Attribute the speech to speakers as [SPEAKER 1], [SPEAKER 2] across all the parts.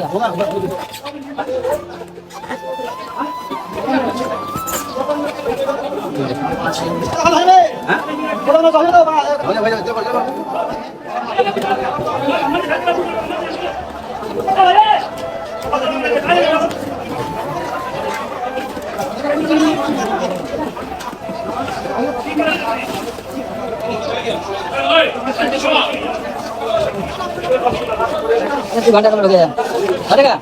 [SPEAKER 1] 大哥来没？啊？我让他找下到吧。
[SPEAKER 2] 找下，找下，找下。哎，兄弟！
[SPEAKER 1] घंटा कम लगे हटेगा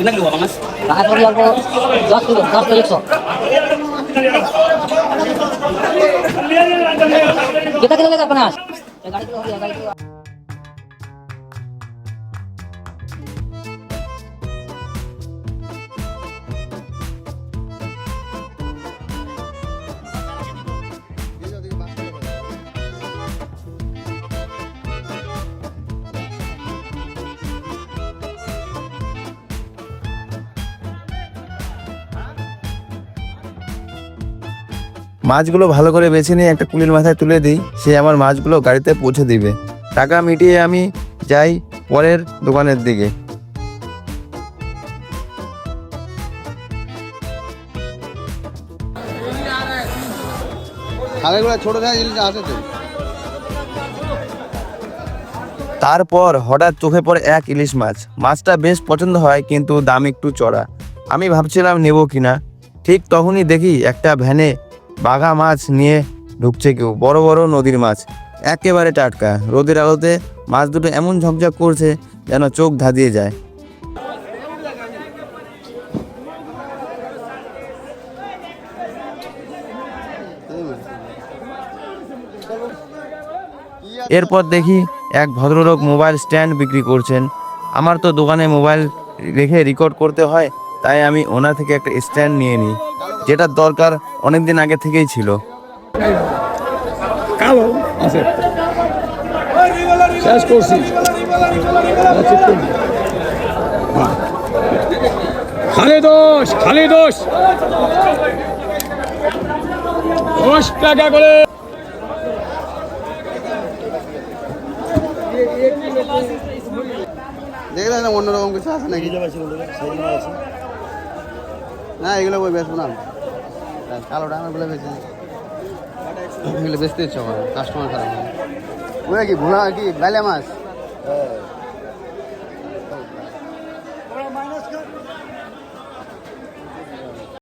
[SPEAKER 1] Ilan luwa mas? Lahat mo lang po 10 kilo, 10 kilo 100. Kita kita lagi panas. Ya gaड़ी को हो गया गाड़ी को
[SPEAKER 3] মাছগুলো ভালো করে বেছে নিয়ে একটা কুলির মাথায় তুলে দিই। সে আমার মাছগুলো গাড়িতে পৌঁছে দিবে। টাকা মিটিয়ে আমি যাই পরের দোকানের দিকে।
[SPEAKER 2] ছোট জিনিস আছে তো।
[SPEAKER 3] তারপর হঠাৎ চোখে পড়ে এক ইলিশ মাছ। মাছটা বেশ পছন্দ হয় কিন্তু দাম একটু চড়া। আমি ভাবছিলাম নেব কিনা। ঠিক তখনই দেখি একটা ভ্যানে বাঘা মাছ নিয়ে ঢুকছে কেউ, বড় বড় নদীর মাছ। একেবারে টাটকা। রোদের আলোতে মাছ দুটো এমন ঝকঝক করছে যেন চোখ ধাঁধিয়ে যায়। এরপর দেখি এক ভদ্রলোক মোবাইল স্ট্যান্ড বিক্রি করছেন। আমার তো দোকানে মোবাইল রেখে রেকর্ড করতে হয়, তাই আমি ওনার থেকে একটা স্ট্যান্ড নিয়ে নিই। যেটার দরকার অনেক দিন আগে থেকেই ছিল।
[SPEAKER 4] কালো? আছে। শেষ করছি। খালি দোষ খালি দোষ। দশ টাকা করে।
[SPEAKER 2] দেখে না অন্যরকম কিছু আছে নাকি? না এগুলো বই বেচবো না কালো ডাঙাগুলো গুলো বেচে। এগুলো বেচতে ইচ্ছে কাস্টমার খারাপ হয়। ওরা কি, ভুনা কি, বেলে মাছ?